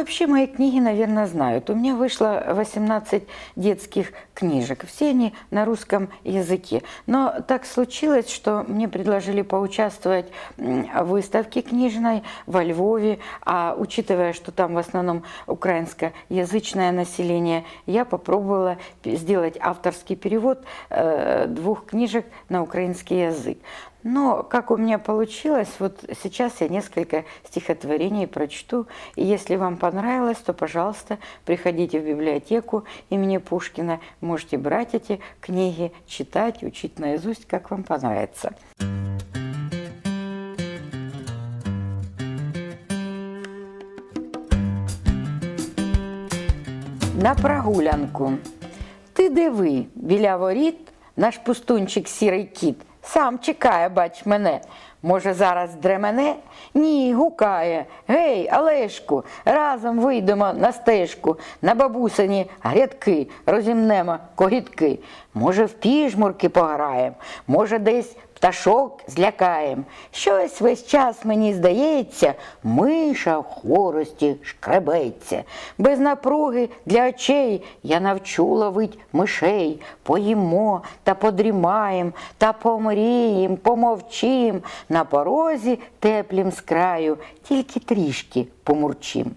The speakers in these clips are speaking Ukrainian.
вообще мои книги, наверное, знают. У меня вышло 18 детских книжек. Все они на русском языке. Но так случилось, что мне предложили поучаствовать в выставке книжной во Львове. А учитывая, что там в основном украинскоязычное население, я попробовала сделать авторский перевод э, двух книжек на украинский язык. Но как у меня получилось, вот сейчас я несколько стихотворений прочту. И если вам понравилось, то, пожалуйста, приходите в библиотеку имени Пушкина. Можете брать эти книги, читать, учить наизусть, как вам понравится. На прогулянку. Ти диви, біля воріт наш пустунчик сірий кіт. Сам чекає, бач мене. Може, зараз дремене? Ні, гукає. Гей, Олешку, разом вийдемо на стежку, на бабусині грядки, розімнемо когітки. Може, в піжмурки пограєм, може, десь пташок злякаєм. Щось весь час мені здається, миша в хворості шкребеться. Без напруги для очей я навчу ловить мишей. Поїмо та подрімаєм, та помрієм, помовчим. На порозі теплім з краю, тільки трішки помурчим.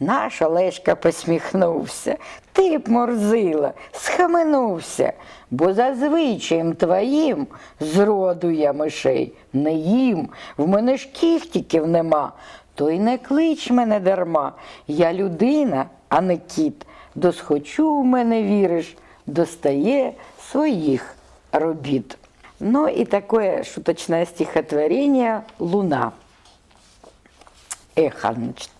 Наш Олешка посміхнувся, ти б морзила, схаменувся, бо за звичаєм твоїм зроду я мишей не їм, в мене ж кіхтіків нема, то й не клич мене дарма. Я людина, а не кіт. Досхочу в мене віриш, достає своїх робіт. Ну и такое шуточное стихотворение «Луна». Эхо, значит.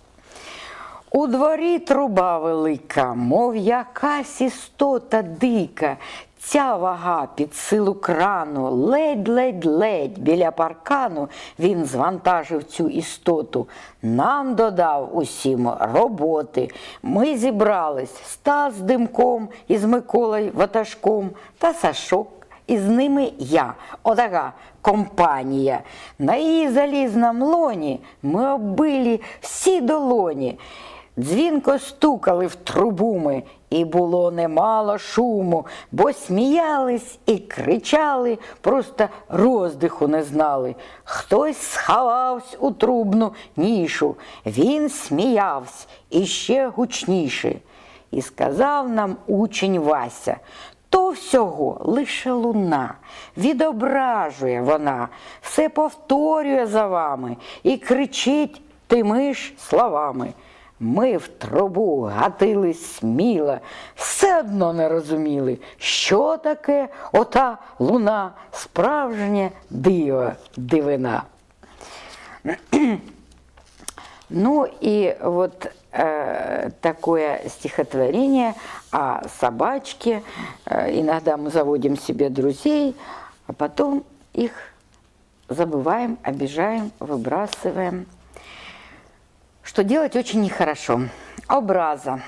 У дворі труба велика, мов якась істота дика, ця вага під силу крану, ледь-ледь-ледь біля паркану він звантажив цю істоту. Нам додав усім роботи. Ми зібрались Стас з димком із Миколою Ватажком та Сашок і з ними я, отака компанія. На її залізному лоні ми оббили всі долоні. Дзвінко стукали в трубу ми, і було немало шуму, бо сміялись і кричали, просто роздиху не знали. Хтось сховався у трубну нішу, він сміявся іще гучніше. І сказав нам учень Вася, то всього лише луна, відображує вона, все повторює за вами і кричить тими ж словами. Ми в трубу гатили сміло, все одно не розуміли, що таке ота луна, справжнє диво, дивина. Ну и вот э, такое стихотворение о собачке. Э, иногда мы заводим себе друзей, а потом их забываем, обижаем, выбрасываем. Что делать очень нехорошо. Образа.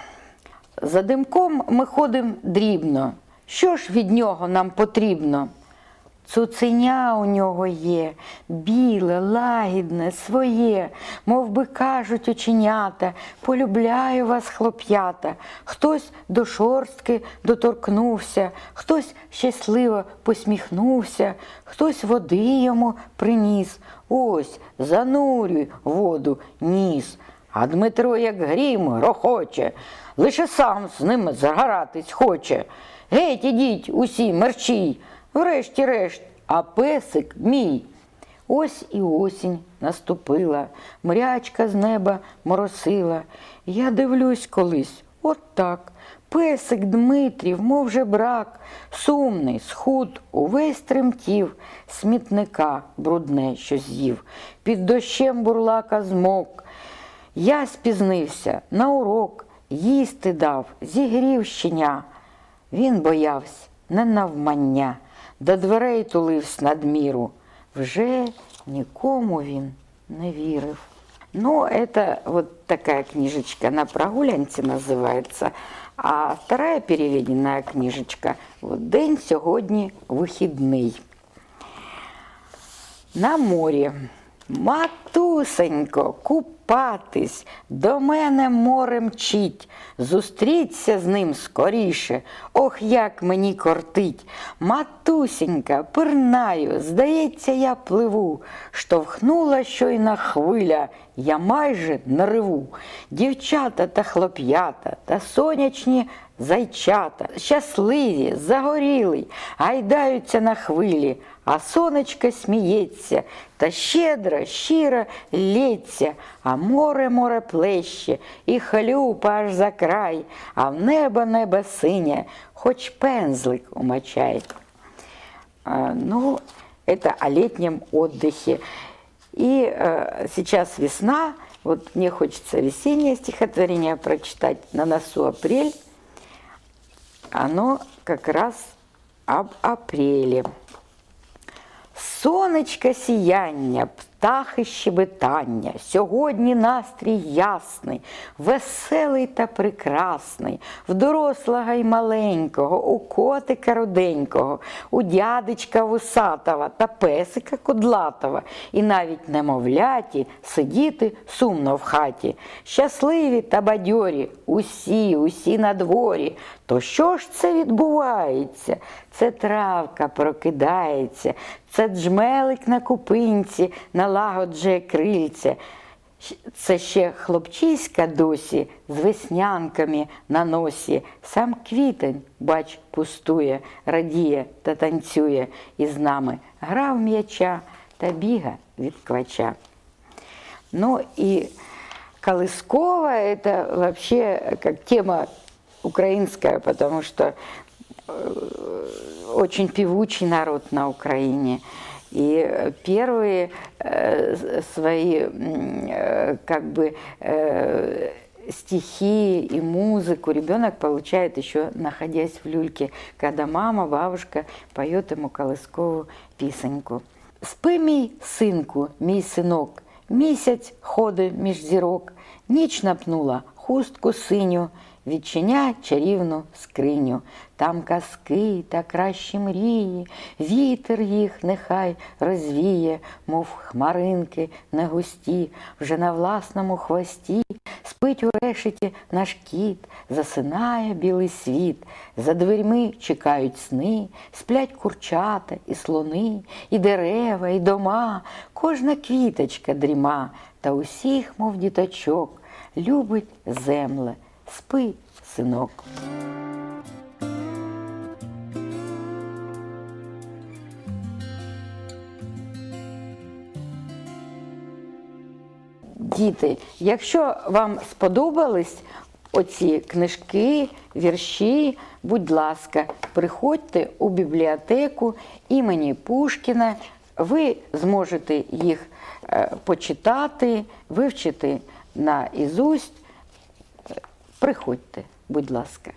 За димком ми ходимо дрібно. Що ж від нього нам потрібно? Цуценя у нього є, біле, лагідне, своє, мов би кажуть оченята, полюбляю вас, хлоп'ята. Хтось до шорстки доторкнувся, хтось щасливо посміхнувся, хтось води йому приніс. Ось занурюй воду ніс. А Дмитро, як грім, грохоче, лише сам з ним загоратись хоче. Геть, ідіть, усі мерчій. Врешті-решт, а песик мій. Ось і осінь наступила, мрячка з неба моросила. Я дивлюсь колись, от так. Песик Дмитрів, мов же брак, сумний, схуд, увесь тремтів, смітника брудне, що з'їв, під дощем бурлака змок. Я спізнився на урок, їсти дав, зігрів щеня. Він боявся, не навмання до дверей тулився надміру. Вже нікому він не вірив. Ну, это вот такая книжечка на прогулянці називається. А вторая переведенная книжечка вот День сьогодні вихідний. На морі. Матусенько, купа купатись, до мене море мчить, зустріться з ним скоріше. Ох, як мені кортить. Матусінька, пирнаю, здається, я пливу, штовхнула щойна хвиля, я майже на риву. Дівчата та хлоп'ята та сонячні зайчата, щасливі, загорілі, гайдаються на хвилі, а сонечко сміється, та щедро, щиро лється, а море море плеще, і хлюпа аж за край, а в небо небо синє, хоч пензлик умочай. А, ну, это о летнем отдыхе. И э, сейчас весна, вот мне хочется весеннее стихотворение прочитать на носу апрель. Оно как раз об апреле. Сонечка сіяння, птахи щебетання, сьогодні настрій ясний, веселий та прекрасний, в дорослого й маленького, у котика руденького, у дядечка вусатого та песика кудлатого, і навіть немовляті сидіти сумно в хаті. Щасливі та бадьорі, усі, усі на дворі. То що ж це відбувається? Це травка прокидається, це джмелик на купинці налагоджує крильця. Це ще хлопчиська досі з веснянками на носі. Сам квітень, бач, пустує, радіє та танцює і з нами грав м'яча та біга від квача. Ну и Колыскова это вообще как тема украинская, потому что э, очень певучий народ на Украине. И первые э, свои э, как бы э, стихи и музыку ребенок получает еще находясь в люльке, когда мама, бабушка поет ему колыскову пісеньку. Спи, мій синку, мій синок, місяць ходить між зірок, ніч напнула хустку синю, відчиня чарівну скриню. Там казки та кращі мрії, вітер їх нехай розвіє, мов хмаринки не густі, вже на власному хвості. Спить у решеті наш кіт, засинає білий світ, за дверьми чекають сни, сплять курчата і слони, і дерева, і дома, кожна квіточка дріма, та усіх, мов діточок, любить земле, спи, синок. Діти, якщо вам сподобались оці книжки, вірші, будь ласка, приходьте у бібліотеку імені Пушкіна, ви зможете їх е, почитати, вивчити на ізусть. Приходьте, будь ласка.